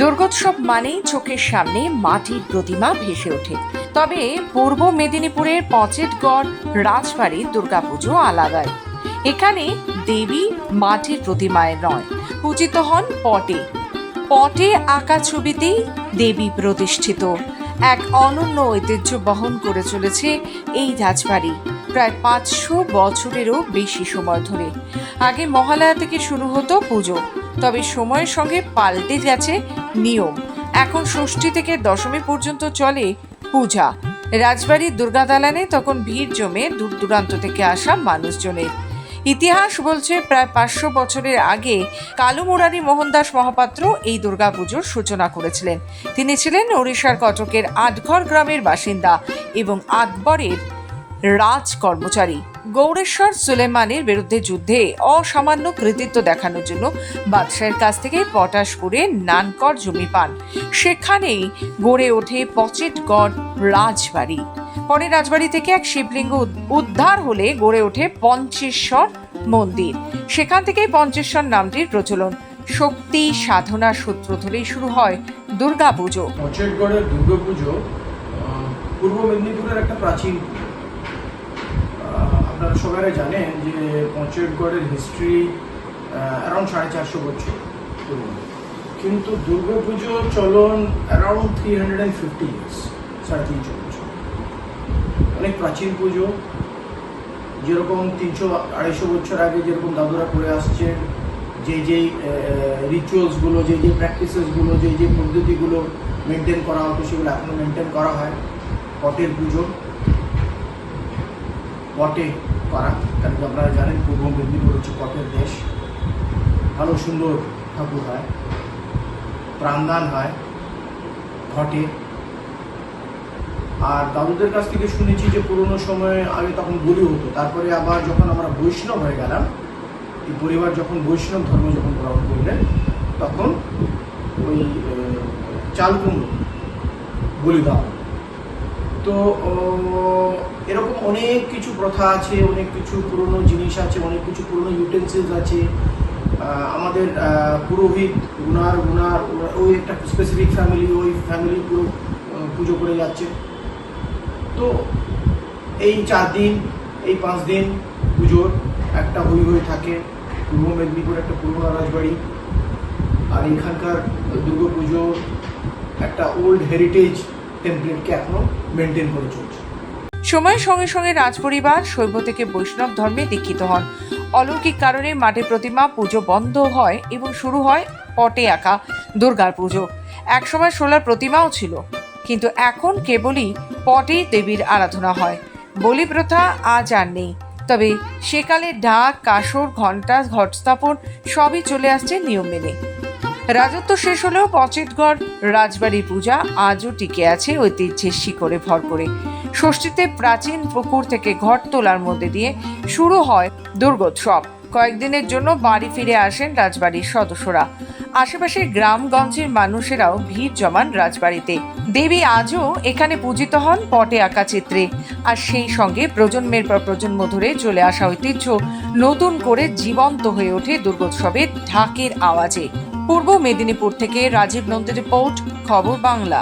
দুর্গোৎসব মানেই চোখের সামনে মাটির প্রতিমা ভেসে ওঠে। তবে পূর্ব মেদিনীপুরের পচেটগড় রাজবাড়ির দুর্গাপুজো আলাদাই। এখানে দেবী মাটির প্রতিমায় নয়, পূজিত হন পটে। পটে আঁকা ছবিতেই দেবী প্রতিষ্ঠিত। এক অনন্য ঐতিহ্য বহন করে চলেছে এই রাজবাড়ি। প্রায় পাঁচশো বছরেরও বেশি সময় ধরে। আগে মহালয়া থেকে শুরু হতো পুজো, তবে সময়ের সঙ্গে পাল্টে গেছে নিয়ম। এখন ষষ্ঠী থেকে দশমী পর্যন্ত চলে পূজা। রাজবাড়ির দুর্গা দালানে তখন ভিড় জমে দূর দূরান্ত থেকে আসা মানুষজনের। ইতিহাস বলছে প্রায় পাঁচশো বছরের আগে কালু মুরারি মোহনদাস মহাপাত্র এই দুর্গাপুজোর সূচনা করেছিলেন। তিনি ছিলেন ওড়িশার কটকের আটঘর গ্রামের বাসিন্দা এবং আকবরের রাজ কর্মচারী। গৌরেশ্বর সুলেমানের বিরুদ্ধে যুদ্ধে অসামান্য কৃতিত্ব দেখানোর জন্য বাদশাহের কাছ থেকে পটাশপুরে নানকর জমি পান। সেখানেই গড়ে ওঠে পচেটগড় রাজবাড়ি। পরে রাজবাড়ি থেকে এক শিবলিঙ্গ উদ্ধার হলে গড়ে ওঠে পঞ্চেশ্বর মন্দির। সেখান থেকেই পঞ্চেশ্বর নামটির প্রচলন। শক্তি সাধনা সূত্র ধরেই শুরু হয় দুর্গাপুজো। দুর্গাপুজো আহ, পূর্ব মেদিনীপুরের একটা প্রাচীন পুজো। আপনারা সবাই জানেন যে পচেটগড়ের হিস্ট্রি অ্যারাউন্ড সাড়ে চারশো বছর পুরনো। কিন্তু দুর্গাপুজো চলন around three hundred and fifty years সাড়ে তিনশো বছর। অনেক প্রাচীন পুজো, যেরকম তিনশো আড়াইশো বছর আগে যেরকম দাদুরা করে আসছে যে যেই রিচুয়ালসগুলো যে যে প্র্যাকটিসেসগুলো যে যে পদ্ধতিগুলো মেনটেন করা হতো, সেগুলো এখনও মেনটেন করা হয়। পটের পুজো পটে করা কারণ আপনারা জানেন পূর্ব মেদিনীপুর হচ্ছে পটের দেশ। ভালো সুন্দর ঠাকুর হয়। প্রাণদান হয়। ঘটে। আর দাদুদের কাছ থেকে শুনেছি যে পুরোনো সময়ে আগে তখন বলি হতো তারপরে আবার যখন আমরা বৈষ্ণব হয়ে গেলাম এই পরিবার যখন বৈষ্ণব ধর্ম যখন গ্রহণ করলেন তখন ওই আহ, চাল কুমড়ো বলি দাও। তো এরকম অনেক কিছু প্রথা আছে, অনেক কিছু পুরনো জিনিস আছে, অনেক কিছু পুরনো ইউটেন্সিলস আছে। আমাদের পুরোহিত, গুনার গুনার ওই একটা স্পেসিফিক ফ্যামিলি ওই ফ্যামিলি পুরো পুজো করে যাচ্ছে। তো, এই চার দিন, এই পাঁচ দিন পুজোর একটা হই হয়ে থাকে, পূর্ব মেদিনীপুর একটা পুরোনো রাজবাড়ি। আর এখানকার দুর্গা পুজো একটা ওল্ড হেরিটেজ টেমপ্লেটকে এখনও মেনটেন করে চলছে। সময়ের সঙ্গে সঙ্গে রাজপরিবার শৈব থেকে বৈষ্ণব ধর্মে দীক্ষিত হন। অলৌকিক কারণে মাটির প্রতিমা পুজো বন্ধ হয় এবং শুরু হয় পটে আঁকা, দুর্গার পুজো। একসময় সোলার প্রতিমাও ছিল, কিন্তু এখন কেবলই পটে দেবীর আরাধনা হয়। বলি প্রথা আজ আর নেই, তবে সেকালে ঢাক কাসর ঘণ্টা ঘট স্থাপন সবই চলে আসছে নিয়ম মেনে। রাজত্ব শেষ হলেও পচেটগড় রাজবাড়ির পূজা আজও টিকে আছে ঐতিহ্যের শিকড়ে ভর করে। ষষ্ঠীতে প্রাচীন পুকুর থেকে ঘট তোলার মধ্যে দিয়ে শুরু হয় দুর্গোৎসব। কয়েকদিনের জন্য বাড়ি ফিরে আসেন রাজবাড়ির সদস্যরা। আশেপাশের গ্রামগঞ্জের মানুষেরাও ভিড় জমান রাজবাড়িতে। দেবী আজও এখানে পূজিত হন পটে আঁকা চিত্রে। আর সেই সঙ্গে প্রজন্মের পর প্রজন্ম ধরে চলে আসা ঐতিহ্য নতুন করে জীবন্ত হয়ে ওঠে দুর্গোৎসবের ঢাকের আওয়াজে। পূর্ব মেদিনীপুর থেকে রাজীব নন্দের রিপোর্ট খবর বাংলা।